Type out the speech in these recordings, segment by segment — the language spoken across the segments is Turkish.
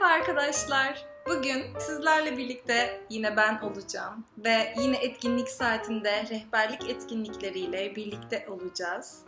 Merhaba arkadaşlar. Bugün sizlerle birlikte yine ben olacağım ve yine etkinlik saatinde rehberlik etkinlikleriyle birlikte olacağız.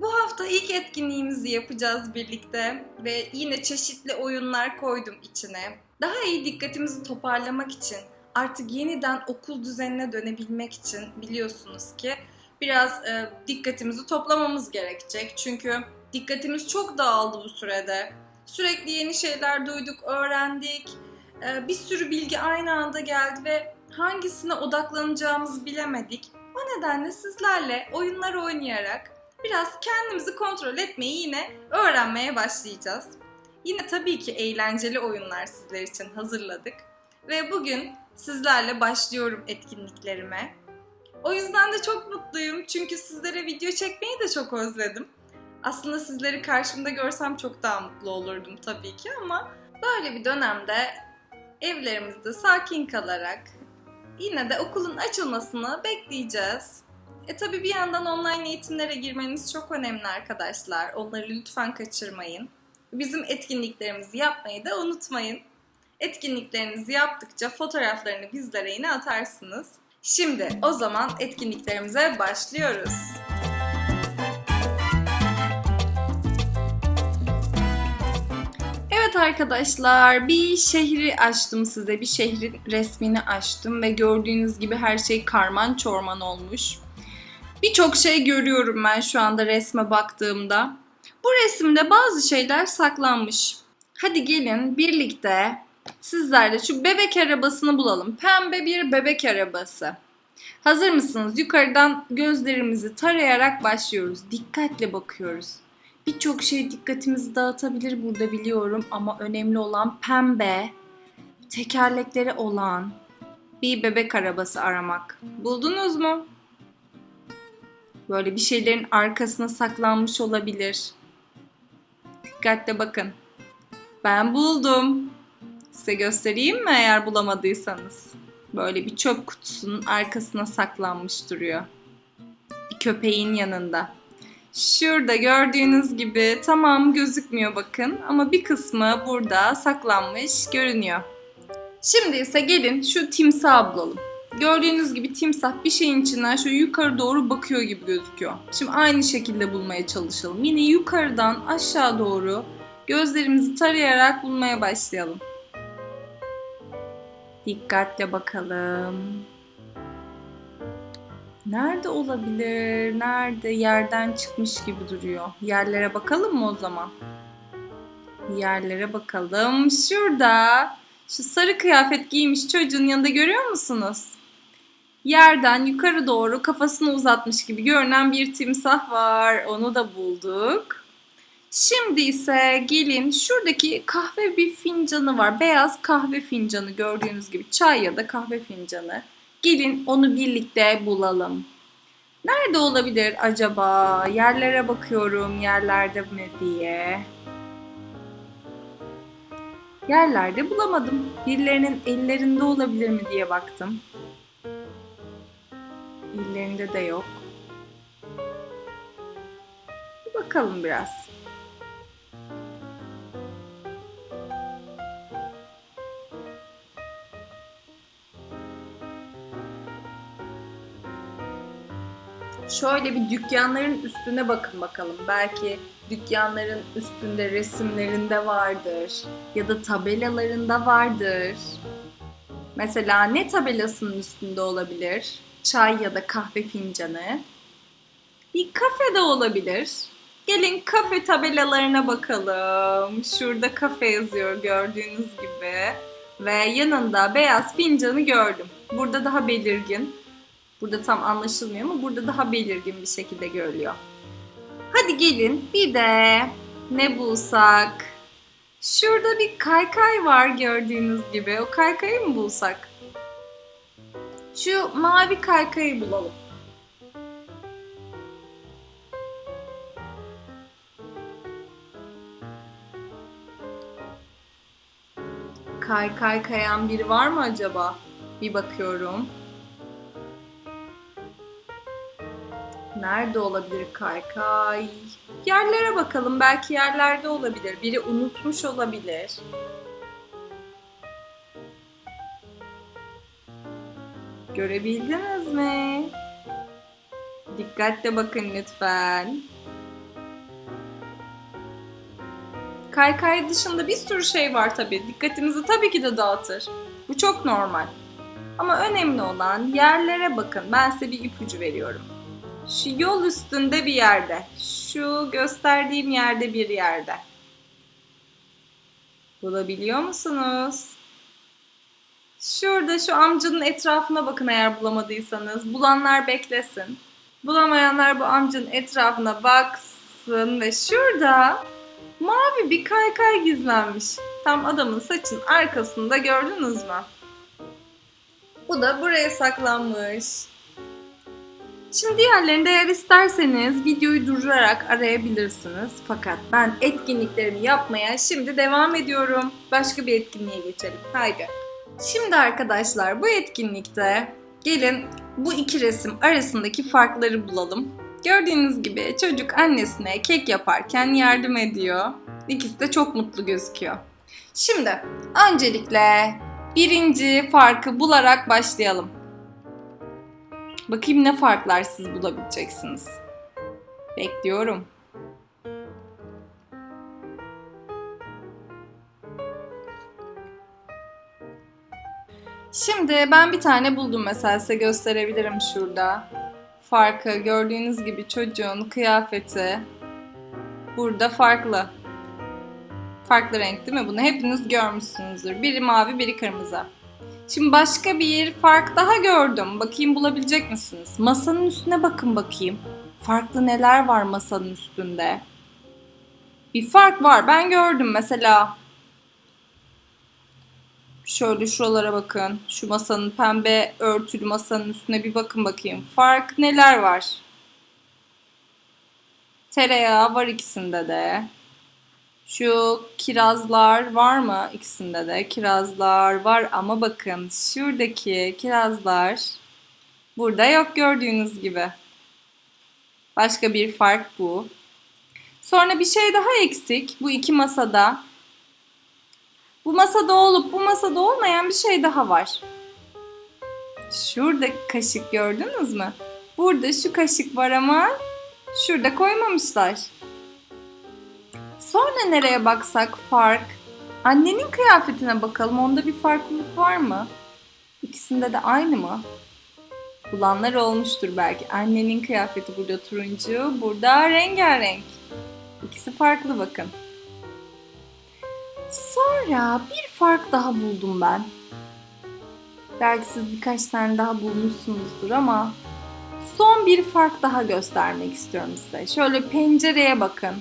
Bu hafta ilk etkinliğimizi yapacağız birlikte ve yine çeşitli oyunlar koydum içine. Daha iyi dikkatimizi toparlamak için, artık yeniden okul düzenine dönebilmek için biliyorsunuz ki biraz e, dikkatimizi toplamamız gerekecek. Çünkü dikkatimiz çok dağıldı bu sürede. Sürekli yeni şeyler duyduk, öğrendik. Ee, bir sürü bilgi aynı anda geldi ve hangisine odaklanacağımızı bilemedik. O nedenle sizlerle oyunlar oynayarak biraz kendimizi kontrol etmeyi yine öğrenmeye başlayacağız. Yine tabii ki eğlenceli oyunlar sizler için hazırladık. Ve bugün sizlerle başlıyorum etkinliklerime. O yüzden de çok mutluyum çünkü sizlere video çekmeyi de çok özledim. Aslında sizleri karşımda görsem çok daha mutlu olurdum tabii ki ama böyle bir dönemde evlerimizde sakin kalarak yine de okulun açılmasını bekleyeceğiz. E tabii bir yandan online eğitimlere girmeniz çok önemli arkadaşlar. Onları lütfen kaçırmayın. Bizim etkinliklerimizi yapmayı da unutmayın. Etkinliklerinizi yaptıkça fotoğraflarını bizlere yine atarsınız. Şimdi o zaman etkinliklerimize başlıyoruz. Evet arkadaşlar bir şehri açtım size. Bir şehrin resmini açtım ve gördüğünüz gibi her şey karman çorman olmuş. Birçok şey görüyorum ben şu anda resme baktığımda. Bu resimde bazı şeyler saklanmış. Hadi gelin birlikte sizlerle şu bebek arabasını bulalım. Pembe bir bebek arabası. Hazır mısınız? Yukarıdan gözlerimizi tarayarak başlıyoruz. Dikkatle bakıyoruz. Birçok şey dikkatimizi dağıtabilir burada biliyorum ama önemli olan pembe, tekerlekleri olan bir bebek arabası aramak. Buldunuz mu? Böyle bir şeylerin arkasına saklanmış olabilir. Dikkatle bakın. Ben buldum. Size göstereyim mi eğer bulamadıysanız? Böyle bir çöp kutusunun arkasına saklanmış duruyor. Bir köpeğin yanında. Şurada gördüğünüz gibi tamam gözükmüyor bakın ama bir kısmı burada saklanmış görünüyor. Şimdi ise gelin şu timsah bulalım. Gördüğünüz gibi timsah bir şeyin içinden şu yukarı doğru bakıyor gibi gözüküyor. Şimdi aynı şekilde bulmaya çalışalım. Yine yukarıdan aşağı doğru gözlerimizi tarayarak bulmaya başlayalım. Dikkatle bakalım. Nerede olabilir? Nerede? Yerden çıkmış gibi duruyor. Yerlere bakalım mı o zaman? Yerlere bakalım. Şurada şu sarı kıyafet giymiş çocuğun yanında görüyor musunuz? Yerden yukarı doğru kafasını uzatmış gibi görünen bir timsah var. Onu da bulduk. Şimdi ise gelin şuradaki kahve bir fincanı var. Beyaz kahve fincanı gördüğünüz gibi çay ya da kahve fincanı. Gelin onu birlikte bulalım. Nerede olabilir acaba? Yerlere bakıyorum yerlerde mi diye. Yerlerde bulamadım. Birilerinin ellerinde olabilir mi diye baktım. Ellerinde de yok. Bakalım biraz. Şöyle bir dükkanların üstüne bakın bakalım. Belki dükkanların üstünde resimlerinde vardır ya da tabelalarında vardır. Mesela ne tabelasının üstünde olabilir? Çay ya da kahve fincanı. Bir kafe de olabilir. Gelin kafe tabelalarına bakalım. Şurada kafe yazıyor gördüğünüz gibi. Ve yanında beyaz fincanı gördüm. Burada daha belirgin. Burada tam anlaşılmıyor ama burada daha belirgin bir şekilde görülüyor. Hadi gelin bir de ne bulsak? Şurada bir kaykay var gördüğünüz gibi. O kaykayı mı bulsak? Şu mavi kaykayı bulalım. Kaykay kayan biri var mı acaba? Bir bakıyorum. Nerede olabilir kaykay? Yerlere bakalım. Belki yerlerde olabilir. Biri unutmuş olabilir. Görebildiniz mi? Dikkatle bakın lütfen. Kaykay dışında bir sürü şey var tabii. Dikkatimizi tabii ki de dağıtır. Bu çok normal. Ama önemli olan yerlere bakın. Ben size bir ipucu veriyorum. Şu yol üstünde bir yerde. Şu gösterdiğim yerde bir yerde. Bulabiliyor musunuz? Şurada şu amcanın etrafına bakın eğer bulamadıysanız. Bulanlar beklesin. Bulamayanlar bu amcanın etrafına baksın ve şurada mavi bir kaykay gizlenmiş. Tam adamın saçın arkasında gördünüz mü? Bu da buraya saklanmış. Şimdi diğerlerini de eğer isterseniz videoyu durdurarak arayabilirsiniz. Fakat ben etkinliklerimi yapmaya şimdi devam ediyorum. Başka bir etkinliğe geçelim. Haydi. Şimdi arkadaşlar bu etkinlikte gelin bu iki resim arasındaki farkları bulalım. Gördüğünüz gibi çocuk annesine kek yaparken yardım ediyor. İkisi de çok mutlu gözüküyor. Şimdi öncelikle birinci farkı bularak başlayalım. Bakayım ne farklar siz bulabileceksiniz. Bekliyorum. Şimdi ben bir tane buldum mesela size gösterebilirim şurada. Farkı gördüğünüz gibi çocuğun kıyafeti burada farklı. Farklı renk değil mi? Bunu hepiniz görmüşsünüzdür. Biri mavi, biri kırmızı. Şimdi başka bir fark daha gördüm. Bakayım bulabilecek misiniz? Masanın üstüne bakın bakayım. Farklı neler var masanın üstünde? Bir fark var. Ben gördüm mesela. Şöyle şuralara bakın. Şu masanın pembe örtülü masanın üstüne bir bakın bakayım. Fark neler var? Tereyağı var ikisinde de. Şu kirazlar var mı ikisinde de? Kirazlar var ama bakın şuradaki kirazlar burada yok gördüğünüz gibi. Başka bir fark bu. Sonra bir şey daha eksik bu iki masada. Bu masada olup bu masada olmayan bir şey daha var. Şurada kaşık gördünüz mü? Burada şu kaşık var ama şurada koymamışlar. Sonra nereye baksak fark. Annenin kıyafetine bakalım. Onda bir farklılık var mı? İkisinde de aynı mı? Bulanlar olmuştur belki. Annenin kıyafeti burada turuncu, burada rengarenk. İkisi farklı bakın. Sonra bir fark daha buldum ben. Belki siz birkaç tane daha bulmuşsunuzdur ama son bir fark daha göstermek istiyorum size. Şöyle pencereye bakın.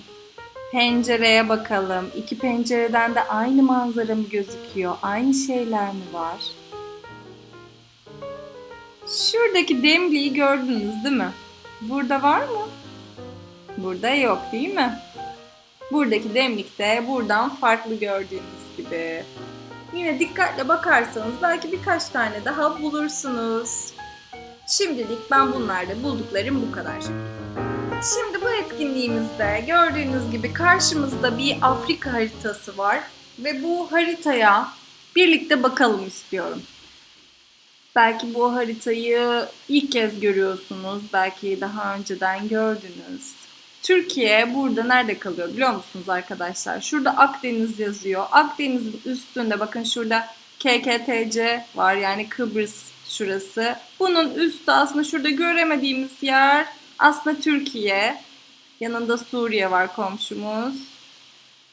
Pencereye bakalım. İki pencereden de aynı manzara mı gözüküyor? Aynı şeyler mi var? Şuradaki demliği gördünüz değil mi? Burada var mı? Burada yok değil mi? Buradaki demlikte buradan farklı gördüğünüz gibi. Yine dikkatle bakarsanız belki birkaç tane daha bulursunuz. Şimdilik ben bunlarda bulduklarım bu kadar. Şimdi bu etkinliğimizde gördüğünüz gibi karşımızda bir Afrika haritası var ve bu haritaya birlikte bakalım istiyorum. Belki bu haritayı ilk kez görüyorsunuz, belki daha önceden gördünüz. Türkiye burada nerede kalıyor biliyor musunuz arkadaşlar? Şurada Akdeniz yazıyor. Akdeniz'in üstünde bakın şurada KKTC var yani Kıbrıs şurası. Bunun üstü aslında şurada göremediğimiz yer aslında Türkiye. Yanında Suriye var komşumuz.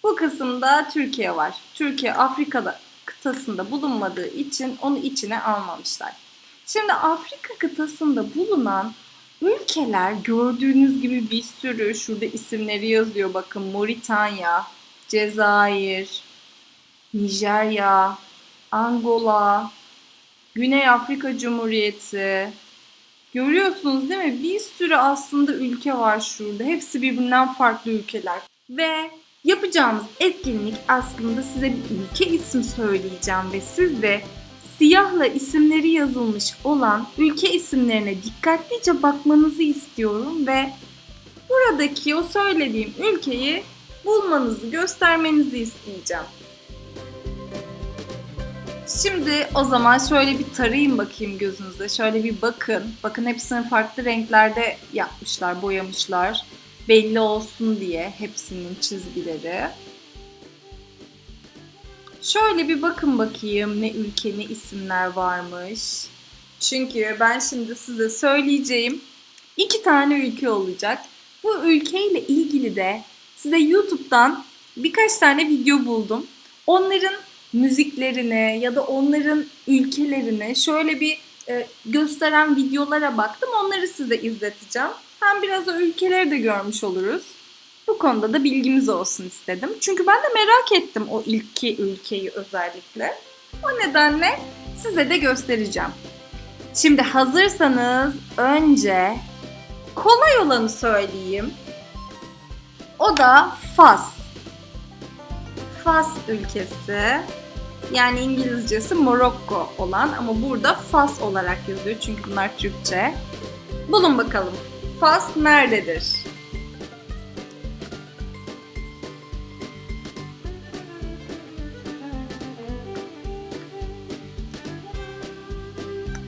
Bu kısımda Türkiye var. Türkiye Afrika'da kıtasında bulunmadığı için onu içine almamışlar. Şimdi Afrika kıtasında bulunan ülkeler gördüğünüz gibi bir sürü şurada isimleri yazıyor. Bakın Moritanya, Cezayir, Nijerya, Angola, Güney Afrika Cumhuriyeti. Görüyorsunuz değil mi? Bir sürü aslında ülke var şurada. Hepsi birbirinden farklı ülkeler. Ve yapacağımız etkinlik aslında size bir ülke isim söyleyeceğim ve siz de siyahla isimleri yazılmış olan ülke isimlerine dikkatlice bakmanızı istiyorum ve buradaki o söylediğim ülkeyi bulmanızı, göstermenizi isteyeceğim. Şimdi o zaman şöyle bir tarayayım bakayım gözünüze. Şöyle bir bakın. Bakın hepsini farklı renklerde yapmışlar, boyamışlar. Belli olsun diye hepsinin çizgileri. Şöyle bir bakın bakayım ne ülke ne isimler varmış. Çünkü ben şimdi size söyleyeceğim iki tane ülke olacak. Bu ülkeyle ilgili de size YouTube'dan birkaç tane video buldum. Onların müziklerini ya da onların ülkelerini şöyle bir e, gösteren videolara baktım. Onları size izleteceğim. Hem biraz o ülkeleri de görmüş oluruz. Bu konuda da bilgimiz olsun istedim. Çünkü ben de merak ettim o ilki ülkeyi özellikle. O nedenle size de göstereceğim. Şimdi hazırsanız önce kolay olanı söyleyeyim. O da Fas. Fas ülkesi. Yani İngilizcesi Morokko olan ama burada Fas olarak yazıyor çünkü bunlar Türkçe. Bulun bakalım. Fas nerededir?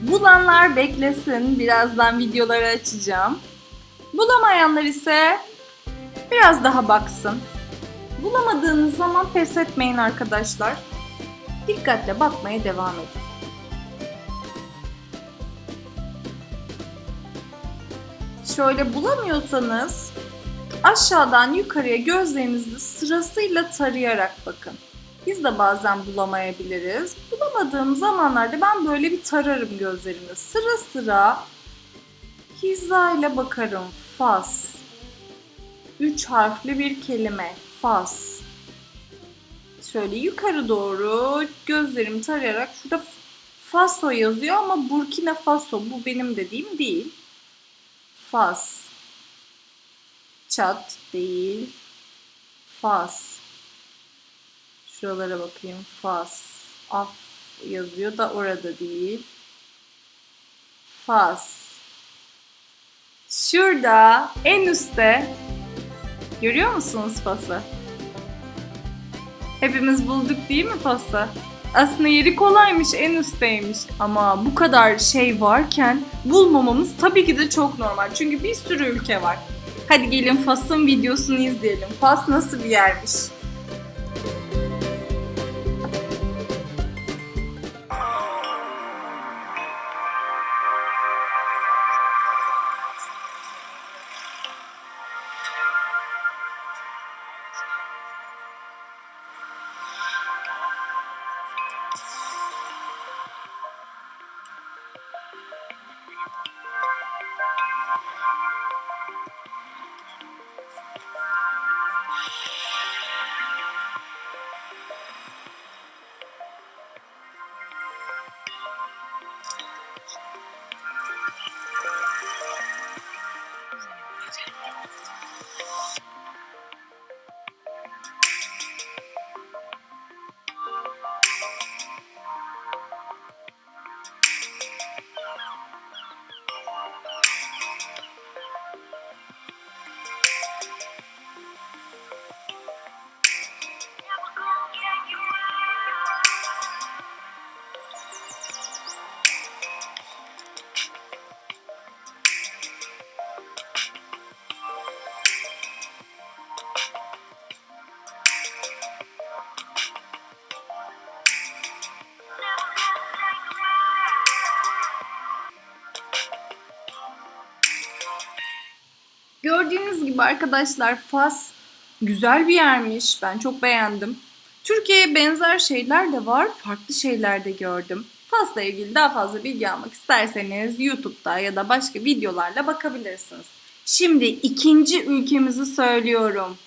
Bulanlar beklesin. Birazdan videoları açacağım. Bulamayanlar ise biraz daha baksın. Bulamadığınız zaman pes etmeyin arkadaşlar. Dikkatle bakmaya devam edin. Şöyle bulamıyorsanız aşağıdan yukarıya gözlerinizi sırasıyla tarayarak bakın. Biz de bazen bulamayabiliriz. Bulamadığım zamanlarda ben böyle bir tararım gözlerimi. Sıra sıra hizayla bakarım. Fas. Üç harfli bir kelime. Fas. Şöyle yukarı doğru gözlerimi tarayarak şurada Faso yazıyor ama Burkina Faso bu benim dediğim değil. Fas. Çat değil. Fas. Şuralara bakayım. Fas. Af yazıyor da orada değil. Fas. Şurada en üstte görüyor musunuz Fas'ı? Hepimiz bulduk değil mi Fas'ı? Aslında yeri kolaymış, en üstteymiş. Ama bu kadar şey varken bulmamamız tabii ki de çok normal. Çünkü bir sürü ülke var. Hadi gelin Fas'ın videosunu izleyelim. Fas nasıl bir yermiş? Gördüğünüz gibi arkadaşlar Fas güzel bir yermiş. Ben çok beğendim. Türkiye'ye benzer şeyler de var. Farklı şeyler de gördüm. Fas'la ilgili daha fazla bilgi almak isterseniz YouTube'da ya da başka videolarla bakabilirsiniz. Şimdi ikinci ülkemizi söylüyorum.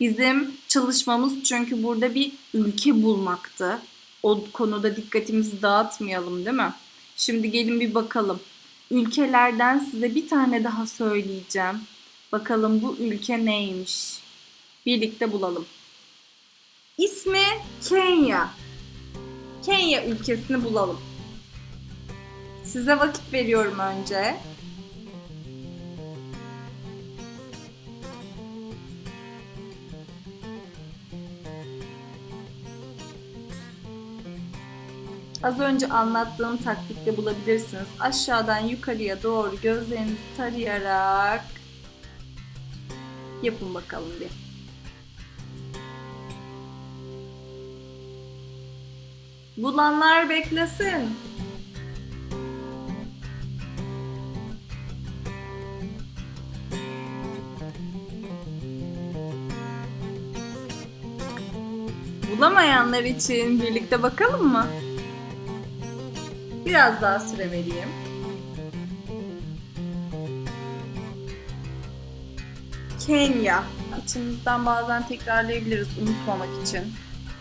Bizim çalışmamız çünkü burada bir ülke bulmaktı. O konuda dikkatimizi dağıtmayalım değil mi? Şimdi gelin bir bakalım. Ülkelerden size bir tane daha söyleyeceğim. Bakalım bu ülke neymiş? Birlikte bulalım. İsmi Kenya. Kenya ülkesini bulalım. Size vakit veriyorum önce. Az önce anlattığım taktikle bulabilirsiniz. Aşağıdan yukarıya doğru gözlerinizi tarayarak yapın bakalım bir. Bulanlar beklesin. Bulamayanlar için birlikte bakalım mı? Biraz daha süre vereyim. Kenya. İçimizden bazen tekrarlayabiliriz unutmamak için.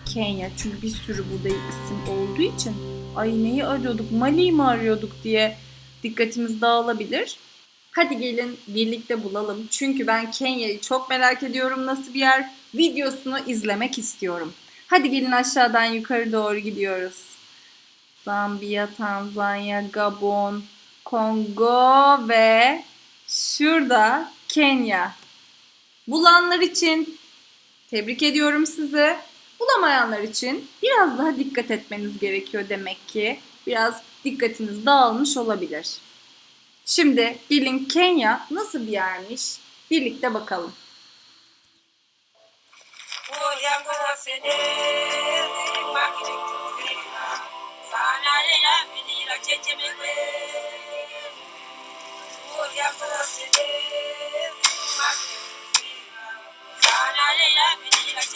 Kenya çünkü bir sürü burada isim olduğu için ay neyi arıyorduk Mali'yi mi arıyorduk diye dikkatimiz dağılabilir. Hadi gelin birlikte bulalım. Çünkü ben Kenya'yı çok merak ediyorum. Nasıl bir yer? Videosunu izlemek istiyorum. Hadi gelin aşağıdan yukarı doğru gidiyoruz. Zambiya, Tanzanya, Gabon, Kongo ve şurada Kenya. Bulanlar için tebrik ediyorum sizi. Bulamayanlar için biraz daha dikkat etmeniz gerekiyor demek ki. Biraz dikkatiniz dağılmış olabilir. Şimdi gelin Kenya nasıl bir yermiş? Birlikte bakalım.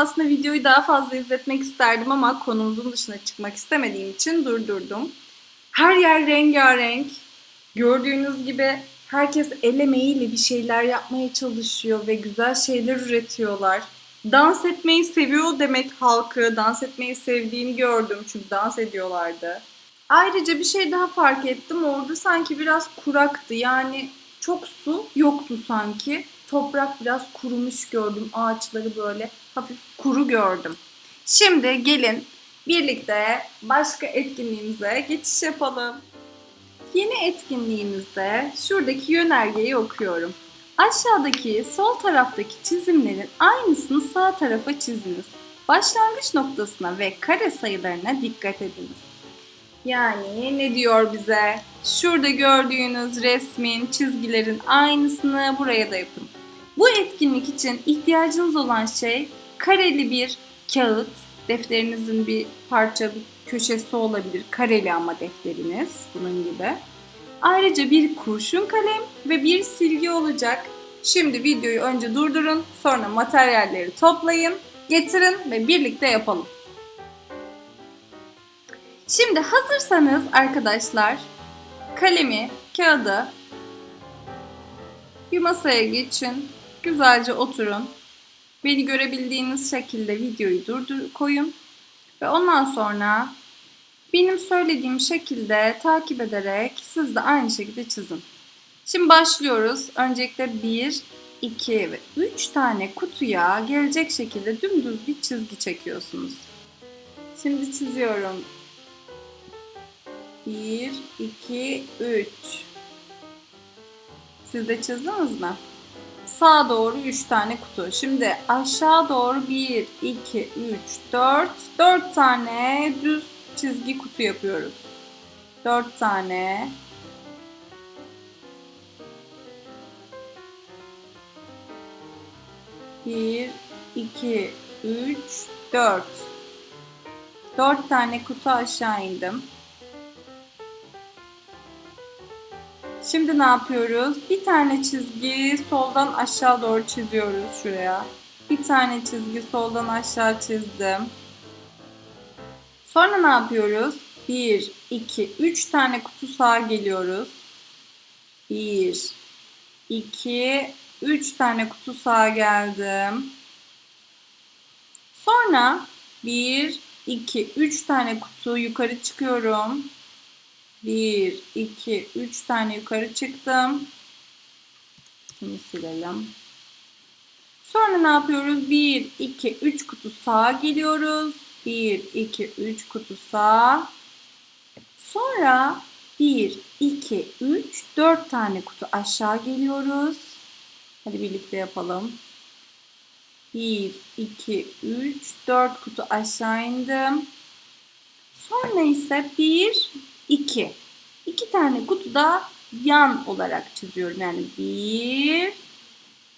aslında videoyu daha fazla izletmek isterdim ama konumuzun dışına çıkmak istemediğim için durdurdum. Her yer rengarenk. Gördüğünüz gibi herkes el emeğiyle bir şeyler yapmaya çalışıyor ve güzel şeyler üretiyorlar. Dans etmeyi seviyor demek halkı. Dans etmeyi sevdiğini gördüm çünkü dans ediyorlardı. Ayrıca bir şey daha fark ettim. Orada sanki biraz kuraktı. Yani çok su yoktu sanki. Toprak biraz kurumuş gördüm. Ağaçları böyle hafif kuru gördüm. Şimdi gelin birlikte başka etkinliğimize geçiş yapalım. Yeni etkinliğimizde şuradaki yönergeyi okuyorum. Aşağıdaki sol taraftaki çizimlerin aynısını sağ tarafa çiziniz. Başlangıç noktasına ve kare sayılarına dikkat ediniz. Yani ne diyor bize? Şurada gördüğünüz resmin, çizgilerin aynısını buraya da yapın. Bu etkinlik için ihtiyacınız olan şey kareli bir kağıt, defterinizin bir parça, bir köşesi olabilir. Kareli ama defteriniz bunun gibi. Ayrıca bir kurşun kalem ve bir silgi olacak. Şimdi videoyu önce durdurun, sonra materyalleri toplayın, getirin ve birlikte yapalım. Şimdi hazırsanız arkadaşlar kalemi, kağıdı bir masaya geçin. Güzelce oturun. Beni görebildiğiniz şekilde videoyu durdur koyun. Ve ondan sonra benim söylediğim şekilde takip ederek siz de aynı şekilde çizin. Şimdi başlıyoruz. Öncelikle 1, 2 ve 3 tane kutuya gelecek şekilde dümdüz bir çizgi çekiyorsunuz. Şimdi çiziyorum. 1, 2, 3. Siz de çizdiniz mi? Sağa doğru 3 tane kutu. Şimdi aşağı doğru 1, 2, 3, 4. 4 tane düz çizgi kutu yapıyoruz. 4 tane. Bir, iki, üç, dört. Dört tane kutu aşağı indim. Şimdi ne yapıyoruz? Bir tane çizgi soldan aşağı doğru çiziyoruz şuraya. Bir tane çizgi soldan aşağı çizdim. Sonra ne yapıyoruz? 1, 2, 3 tane kutu sağa geliyoruz. 1, 2, 3 tane kutu sağa geldim. Sonra 1, 2, 3 tane kutu yukarı çıkıyorum. 1, 2, 3 tane yukarı çıktım. Bunu silelim. Sonra ne yapıyoruz? 1, 2, 3 kutu sağa geliyoruz. 1, 2, 3 kutu sağa. Sonra 1, 2, 3, 4 tane kutu aşağı geliyoruz. Hadi birlikte yapalım. 1, 2, 3, 4 kutu aşağı indim. Sonra ise 1, 2. 2 tane kutu da yan olarak çiziyorum. Yani 1,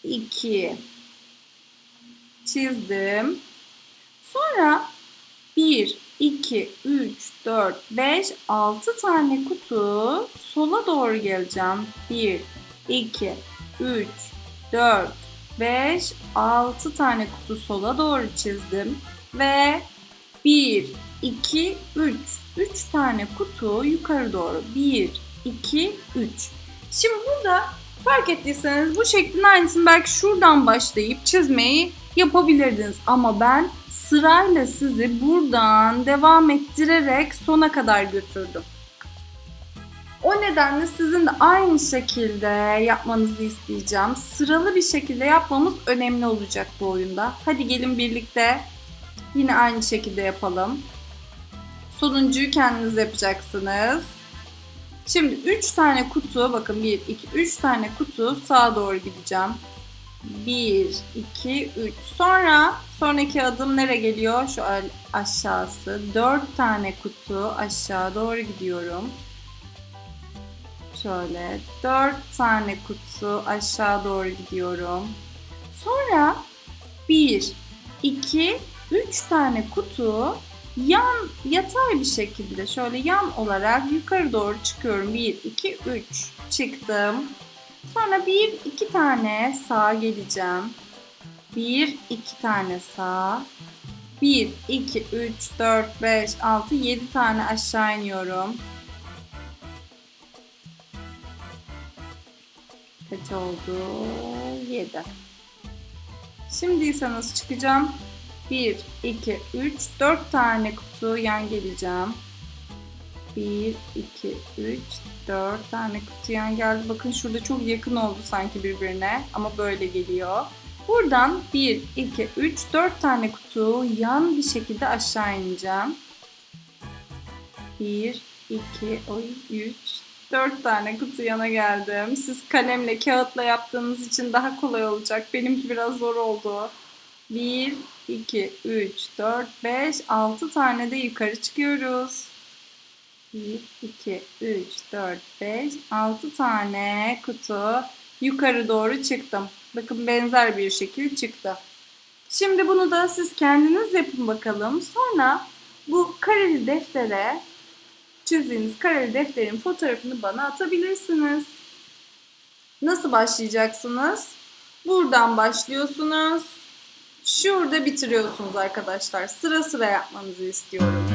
2 çizdim. Sonra 1, 2, 3, 4, 5, 6 tane kutu sola doğru geleceğim. 1, 2, 3, 4, 5, 6 tane kutu sola doğru çizdim. Ve 1, 2, 3. 3 tane kutu yukarı doğru. 1, 2, 3. Şimdi burada fark ettiyseniz bu şeklin aynısını belki şuradan başlayıp çizmeyi yapabilirdiniz. Ama ben sırayla sizi buradan devam ettirerek sona kadar götürdüm. O nedenle sizin de aynı şekilde yapmanızı isteyeceğim. Sıralı bir şekilde yapmamız önemli olacak bu oyunda. Hadi gelin birlikte yine aynı şekilde yapalım. Sonuncuyu kendiniz yapacaksınız. Şimdi 3 tane kutu, bakın 1, 2, 3 tane kutu sağa doğru gideceğim. 1, 2, 3. Sonra sonraki adım nereye geliyor? Şu aşağısı. 4 tane kutu aşağı doğru gidiyorum. Şöyle 4 tane kutu aşağı doğru gidiyorum. Sonra 1, 2, 3 tane kutu yan yatay bir şekilde şöyle yan olarak yukarı doğru çıkıyorum. 1, 2, 3 çıktım. Sonra 1, 2 tane sağa geleceğim. 1, 2 tane sağ. 1, 2, 3, 4, 5, 6, 7 tane aşağı iniyorum. Kaç oldu? 7. Şimdi ise nasıl çıkacağım? 1, 2, 3, 4 tane kutu yan geleceğim. 1, 2, 3, 4 tane kutu yan geldi. Bakın şurada çok yakın oldu sanki birbirine ama böyle geliyor. Buradan 1, 2, 3, 4 tane kutu yan bir şekilde aşağı ineceğim. 1, 2, 3, 4 tane kutu yana geldim. Siz kalemle, kağıtla yaptığınız için daha kolay olacak. Benimki biraz zor oldu. 1, 2, 3, 4, 5, 6 tane de yukarı çıkıyoruz. 1, 2, 3, 4, 5, 6 tane kutu yukarı doğru çıktım. Bakın benzer bir şekil çıktı. Şimdi bunu da siz kendiniz yapın bakalım. Sonra bu kareli deftere çizdiğiniz kareli defterin fotoğrafını bana atabilirsiniz. Nasıl başlayacaksınız? Buradan başlıyorsunuz. Şurada bitiriyorsunuz arkadaşlar. Sıra sıra yapmanızı istiyorum.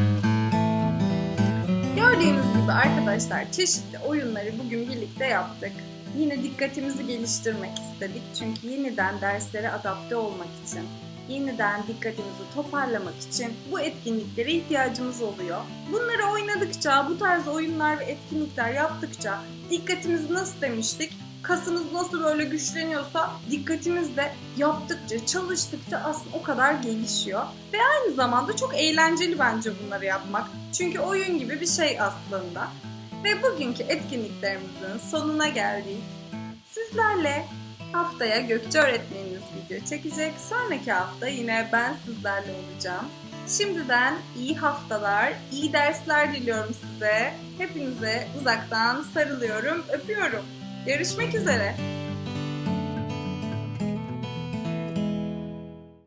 Gördüğünüz gibi arkadaşlar çeşitli oyunları bugün birlikte yaptık. Yine dikkatimizi geliştirmek istedik çünkü yeniden derslere adapte olmak için, yeniden dikkatimizi toparlamak için bu etkinliklere ihtiyacımız oluyor. Bunları oynadıkça, bu tarz oyunlar ve etkinlikler yaptıkça dikkatimizi nasıl demiştik? Kasımız nasıl böyle güçleniyorsa dikkatimiz de yaptıkça, çalıştıkça aslında o kadar gelişiyor. Ve aynı zamanda çok eğlenceli bence bunları yapmak. Çünkü oyun gibi bir şey aslında. Ve bugünkü etkinliklerimizin sonuna geldik. Sizlerle haftaya Gökçe öğretmeniniz video çekecek. Sonraki hafta yine ben sizlerle olacağım. Şimdiden iyi haftalar, iyi dersler diliyorum size. Hepinize uzaktan sarılıyorum, öpüyorum. Görüşmek üzere.